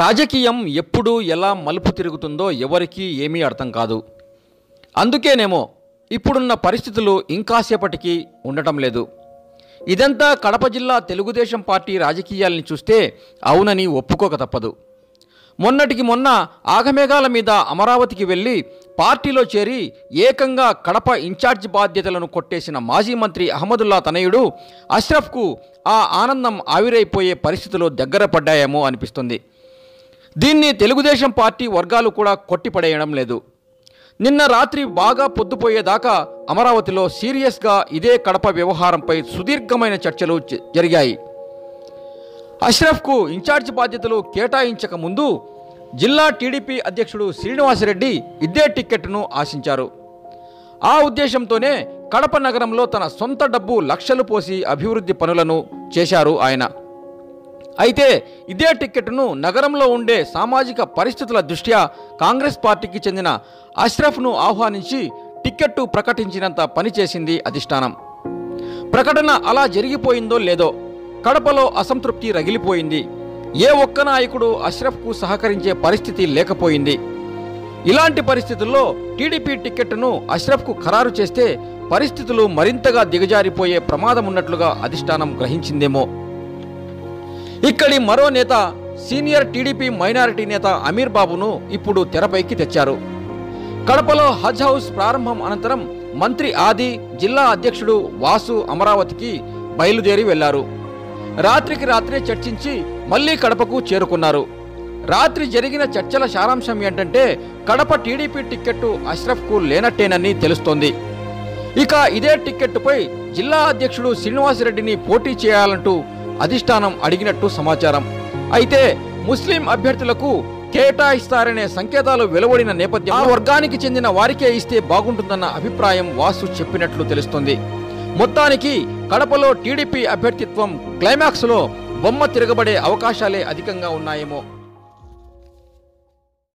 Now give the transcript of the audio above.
రాజకీయం ఎప్పుడు ఎలా మలుపు తిరుగుతుందో ఎవరికీ ఏమీ అర్థం కాదు. అందుకేనేమో ఇప్పుడున్న పరిస్థితులు ఇంకాసేపటికి ఉండటం లేదు. ఇదంతా కడప జిల్లా తెలుగుదేశం పార్టీ రాజకీయాల్ని చూస్తే అవునని ఒప్పుకోక తప్పదు. మొన్నటికి మొన్న ఆగమేఘాల మీద అమరావతికి వెళ్ళి పార్టీలో చేరి ఏకంగా కడప ఇన్ఛార్జ్ బాధ్యతలను కొట్టేసిన మాజీ మంత్రి అహ్మదుల్లా తనయుడు అష్రఫ్కు ఆ ఆనందం ఆవిరైపోయే పరిస్థితులు దగ్గర పడ్డాయేమో అనిపిస్తుంది. దీన్ని తెలుగుదేశం పార్టీ వర్గాలు కూడా కొట్టిపడేయడం లేదు. నిన్న రాత్రి బాగా పొద్దుపోయేదాకా అమరావతిలో సీరియస్గా ఇదే కడప వ్యవహారంపై సుదీర్ఘమైన చర్చలు జ- జరిగాయి. అష్రఫ్కు ఇన్ఛార్జ్ బాధ్యతలు కేటాయించక ముందు జిల్లా టీడీపీ అధ్యక్షుడు శ్రీనివాసరెడ్డి ఇదే టిక్కెట్ను ఆశించారు. ఆ ఉద్దేశంతోనే కడప నగరంలో తన సొంత డబ్బు లక్షలు పోసి అభివృద్ధి పనులను చేశారు ఆయన. అయితే ఇదే టిక్కెట్ను నగరంలో ఉండే సామాజిక పరిస్థితుల దృష్ట్యా కాంగ్రెస్ పార్టీకి చెందిన అష్రఫ్ను ఆహ్వానించి టిక్కెట్టు ప్రకటించినంత పనిచేసింది అధిష్టానం. ప్రకటన అలా జరిగిపోయిందో లేదో కడపలో అసంతృప్తి రగిలిపోయింది. ఏ ఒక్క నాయకుడు అష్రఫ్కు సహకరించే పరిస్థితి లేకపోయింది. ఇలాంటి పరిస్థితుల్లో టీడీపీ టిక్కెట్ను అష్రఫ్కు ఖరారు చేస్తే పరిస్థితులు మరింతగా దిగజారిపోయే ప్రమాదం ఉన్నట్లుగా అధిష్టానం గ్రహించిందేమో. ఇక్కడి మరో నేత సీనియర్ టీడీపీ మైనారిటీ నేత అమీర్ బాబును ఇప్పుడు తెరపైకి తెచ్చారు. కడపలో హజ్ హౌస్ ప్రారంభం అనంతరం మంత్రి ఆది జిల్లా అధ్యక్షుడు వాసు అమరావతికి బయలుదేరి వెళ్ళారు. రాత్రికి రాత్రే చర్చించి మళ్ళీ కడపకు చేరుకున్నారు. రాత్రి జరిగిన చర్చల సారాంశం ఏంటంటే కడప టీడీపీ టిక్కెట్టు అష్రఫ్కు లేనట్టేనని తెలుస్తోంది. ఇక ఇదే టిక్కెట్టుపై జిల్లా అధ్యక్షుడు శ్రీనివాసరెడ్డిని పోటీ చేయాలంటూ అధిష్టానం అడిగినట్టు సమాచారం. అయితే ముస్లిం అభ్యర్థులకు కేటాయిస్తారనే సంకేతాలు వెలువడిన నేపథ్యం ఆ వర్గానికి చెందిన వారికే ఇస్తే బాగుంటుందన్న అభిప్రాయం వాసు చెప్పినట్లు తెలుస్తోంది. మొత్తానికి కడపలో టీడీపీ అభ్యర్థిత్వం క్లైమాక్స్లో బొమ్మ తిరగబడే అవకాశాలే అధికంగా ఉన్నాయేమో.